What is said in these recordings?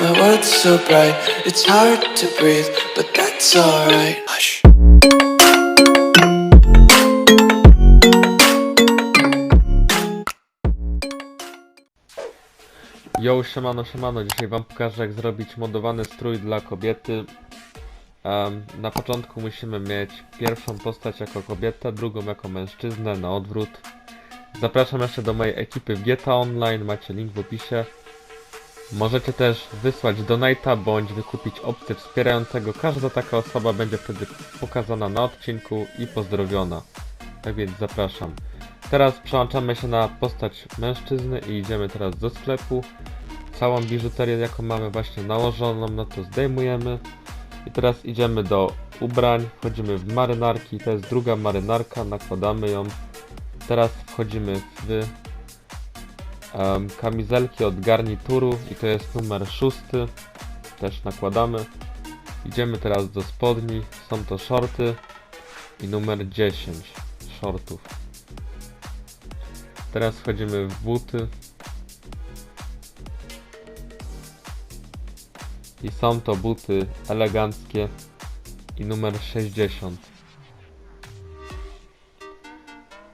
My world's so bright, it's hard to breathe, but that's alright. Hush. Yo, siemano. Dzisiaj wam pokażę jak zrobić modowany strój dla kobiety. Em, na początku musimy mieć pierwszą postać jako kobietę, drugą jako mężczyznę, na odwrót. Zapraszam jeszcze do mojej ekipy w Online, macie link w opisie. Możecie też wysłać donate'a bądź wykupić opcję wspierającego. Każda taka osoba będzie wtedy pokazana na odcinku i pozdrowiona. Tak więc zapraszam. Teraz przełączamy się na postać mężczyzny i idziemy teraz do sklepu. Całą biżuterię jaką mamy właśnie nałożoną, no to zdejmujemy. I teraz idziemy do ubrań, wchodzimy w marynarki, to jest druga marynarka, nakładamy ją. Teraz wchodzimy w em, kamizelki od garnituru i to jest numer szósty, też nakładamy. Idziemy teraz do spodni, są to shorty i numer 10 shortów. Teraz wchodzimy w buty. I są to buty eleganckie i numer 60.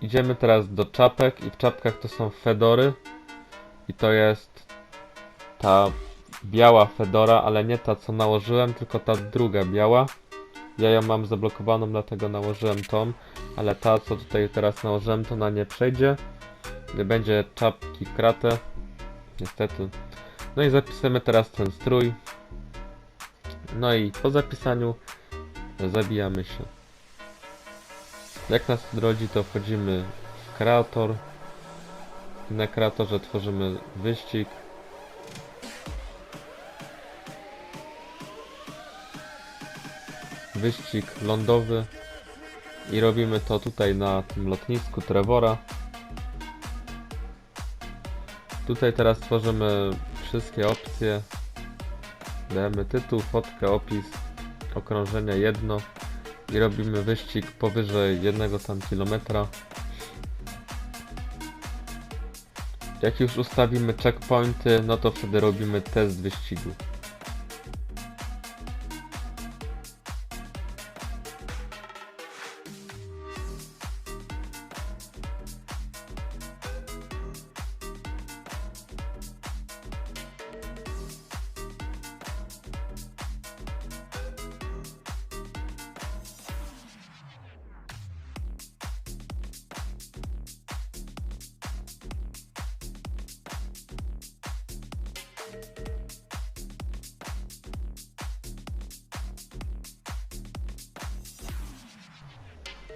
Idziemy teraz do czapek i w czapkach to są fedory. I to jest ta biała fedora, ale nie ta co nałożyłem, tylko ta druga biała. Ja ją mam zablokowaną, dlatego nałożyłem tą, ale ta co tutaj teraz nałożyłem to na nie przejdzie. Nie będzie czapki kratę. Niestety. No i zapisujemy teraz ten strój. No i po zapisaniu zabijamy się. Jak nas drodzi, to wchodzimy w kreator. Na kreatorze tworzymy wyścig. Wyścig lądowy. I robimy to tutaj na tym lotnisku Trevora. Tutaj teraz tworzymy wszystkie opcje. Dajemy tytuł, fotkę, opis, okrążenie jedno i robimy wyścig powyżej jednego tam kilometra. Jak już ustawimy checkpointy, no to wtedy robimy test wyścigu.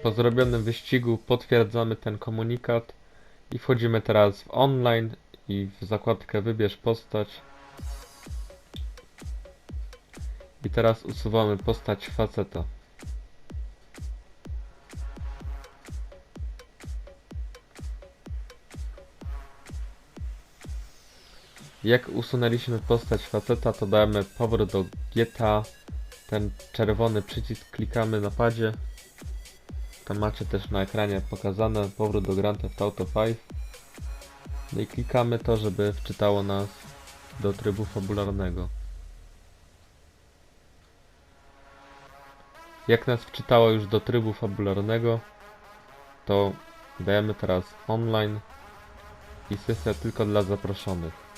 Po zrobionym wyścigu potwierdzamy ten komunikat i wchodzimy teraz w online i w zakładkę wybierz postać. I teraz usuwamy postać faceta. Jak usunęliśmy postać faceta, to dajemy powrót do GTA. Ten czerwony przycisk klikamy na padzie. Tam macie też na ekranie pokazane powrót do Grand Theft Auto 5. No i klikamy to, żeby wczytało nas do trybu fabularnego. Jak nas wczytało już do trybu fabularnego, to dajemy teraz online i sesja tylko dla zaproszonych.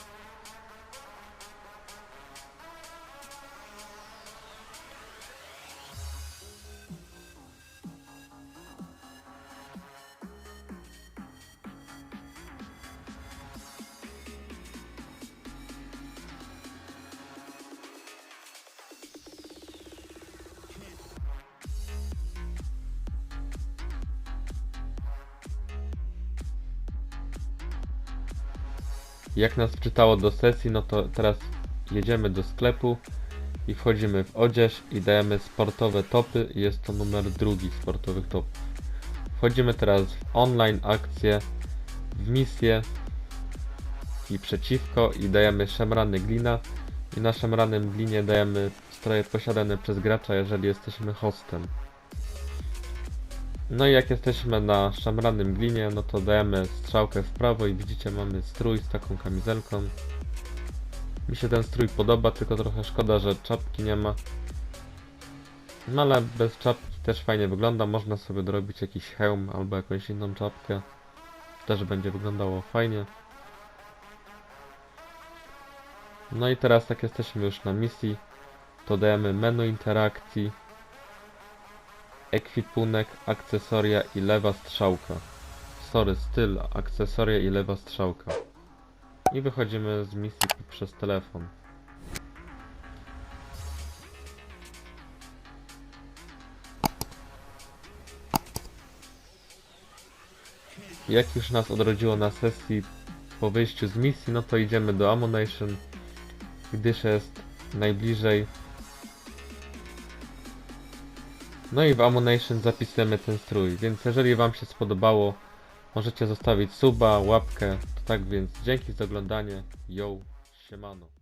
Jak nas wczytało do sesji, no to teraz jedziemy do sklepu i wchodzimy w odzież i dajemy sportowe topy jest to numer drugi sportowych topów. Wchodzimy teraz w online akcję, w misję i przeciwko i dajemy szemrany glina i na szemranym glinie dajemy stroje posiadane przez gracza, jeżeli jesteśmy hostem. No i jak jesteśmy na szamranym glinie, no to dajemy strzałkę w prawo i widzicie mamy strój z taką kamizelką. Mi się ten strój podoba, tylko trochę szkoda, że czapki nie ma. No ale bez czapki też fajnie wygląda, można sobie dorobić jakiś hełm albo jakąś inną czapkę. Też będzie wyglądało fajnie. No i teraz jak jesteśmy już na misji, to dajemy menu interakcji, ekwipunek, akcesoria i lewa strzałka. Sorry, styl, akcesoria i lewa strzałka. I wychodzimy z misji przez telefon. Jak już nas odrodziło na sesji po wyjściu z misji, no to idziemy do Ammunition, gdyż jest najbliżej. No i w Ammunition zapisujemy ten strój, więc jeżeli Wam się spodobało, możecie zostawić suba, łapkę. To tak więc dzięki za oglądanie. Yo, siemano.